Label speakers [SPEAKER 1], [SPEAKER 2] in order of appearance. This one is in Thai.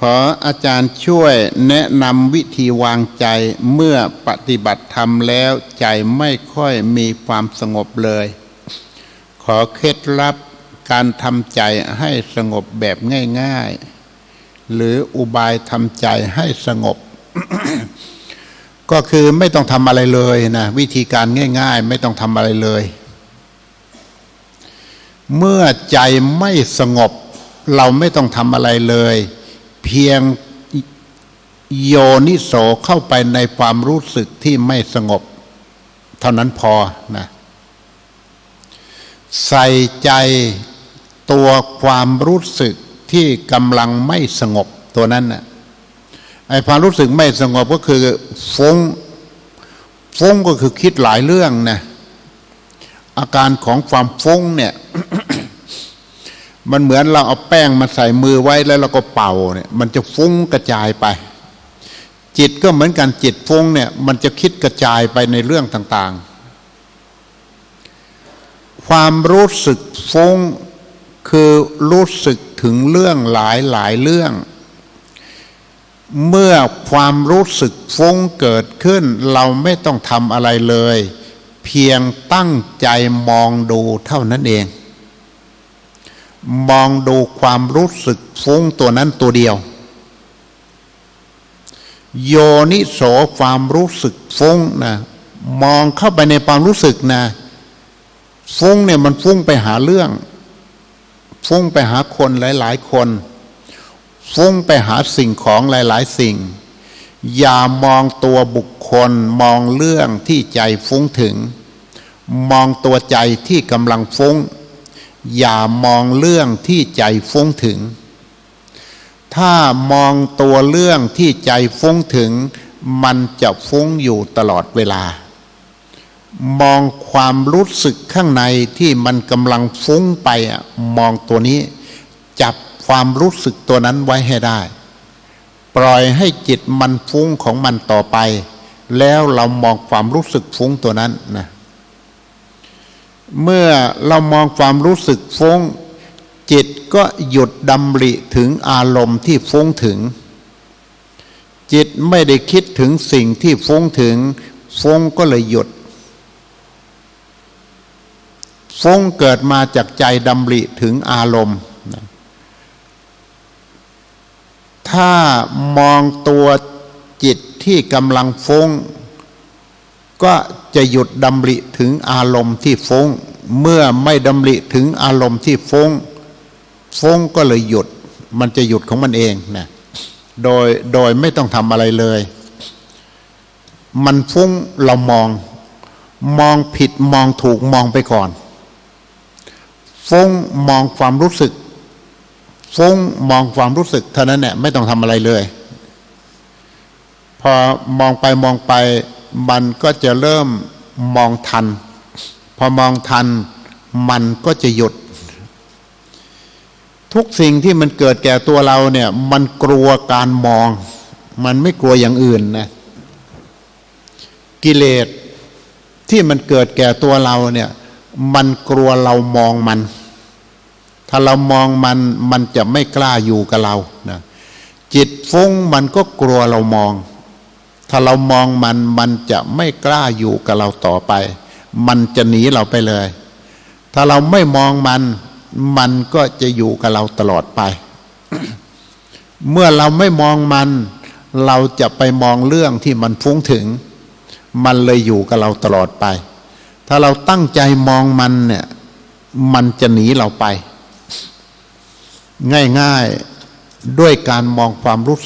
[SPEAKER 1] ขออาจารย์ช่วยแนะนำวิธีวางใจเมื่อปฏิบัติธรรมแล้วใจไม่ค่อยมีความสงบเลย ขอเคล็ดลับการทำใจให้สงบแบบง่าย ๆ หรืออุบายทำใจให้สงบ ก็คือไม่ต้องทำอะไรเลยนะวิธีการง่าย ๆ ไม่ต้องทำอะไรเลย เมื่อใจไม่สงบ เราไม่ต้องทำอะไรเลย เพียงโยนิโสเข้าไปในความรู้สึกที่ไม่สงบ เท่านั้นพอนะใส่ใจตัวความรู้สึกที่กำลังไม่สงบตัวนั้นนะ่ะไอ้ความรู้สึกไม่สงบก็คือฟุ้งฟุ้งก็คือคิดหลายเรื่องนะอาการของความฟุ้งเนี่ย มันเหมือนเราเอาแป้งมาใส่มือไว้แล้วเราก็เป่าเนี่ยมันจะฟุ้งกระจายไป จิตก็เหมือนกันจิตฟุ้งเนี่ยมันจะคิดกระจายไปในเรื่องต่างๆ ความรู้สึกฟุ้งคือรู้สึกถึงเรื่องหลายหลายเรื่อง เมื่อความรู้สึกฟุ้งเกิดขึ้น เราไม่ต้องทำอะไรเลย เพียงตั้งใจมองดูเท่านั้นเอง มองดูความรู้สึกฟุ้งตัวนั้นตัวเดียว โยนิโสความรู้สึกฟุ้งนะมองเข้าไปในความรู้สึกนะ ฟุ้งเนี่ยมันฟุ้งไปหาเรื่อง ฟุ้งไปหาคนหลาย ๆ คน ฟุ้งไปหาสิ่งของหลาย ๆ สิ่ง อย่ามองตัวบุคคลมองเรื่องที่ใจฟุ้งถึง มองตัวใจที่กำลังฟุ้ง อย่ามองเรื่องที่ใจฟุ้งถึง ถ้ามองตัวเรื่องที่ใจฟุ้งถึง มันจะฟุ้งอยู่ตลอดเวลา มองความรู้สึกข้างในที่มันกำลังฟุ้งไปอะมองตัวนี้ จับความรู้สึกตัวนั้นไว้ให้ได้ ปล่อยให้จิตมันฟุ้งของมันต่อไป แล้วเรามองความรู้สึกฟุ้งตัวนั้นนะ เมื่อเรามองความรู้สึกฟุ้ง จิตก็หยุดดำริถึงอารมณ์ที่ฟุ้งถึง จิตไม่ได้คิดถึงสิ่งที่ฟุ้งถึง ฟุ้งก็เลยหยุด ฟุ้งเกิดมาจากใจดำริถึงอารมณ์ ถ้ามองตัวจิตที่กำลังฟุ้ง ก็จะหยุดดำริถึงอารมณ์ที่ฟุ้ง เมื่อไม่ดำริถึงอารมณ์ที่ฟุ้งฟุ้งก็เลยหยุด มันจะหยุดของมันเองนะโดยโดยไม่ต้องทำอะไรเลย มันฟุ้งเรามอง มองผิดมองถูกมองไปก่อน ฟุ้งมองความรู้สึก ฟุ้งมองความรู้สึกเท่านั้นแหละไม่ต้องทำอะไรเลย พอมองไปมองไป มันก็จะเริ่มมองทัน พอมองทัน มันก็จะหยุด ทุกสิ่งที่มันเกิดแก่ตัวเราเนี่ย มันกลัวการมอง มันไม่กลัวอย่างอื่นนะกิเลสที่มันเกิดแก่ตัวเราเนี่ย มันกลัวเรามองมัน ถ้าเรามองมันมันจะไม่กล้าอยู่กับเรานะจิตฟุ้งมันก็กลัวเรามอง ถ้าเรามองมันมันจะไม่กล้าอยู่กับเราต่อไป มันจะหนีเราไปเลย ถ้าเราไม่มองมัน มันก็จะอยู่กับเราตลอดไป เมื่อเราไม่มองมัน เราจะไปมองเรื่องที่มันฟุ้งถึง มันเลยอยู่กับเราตลอดไป ถ้าเราตั้งใจมองมันเนี่ย มันจะหนีเราไป ง่ายๆด้วยการมองความรู้สึก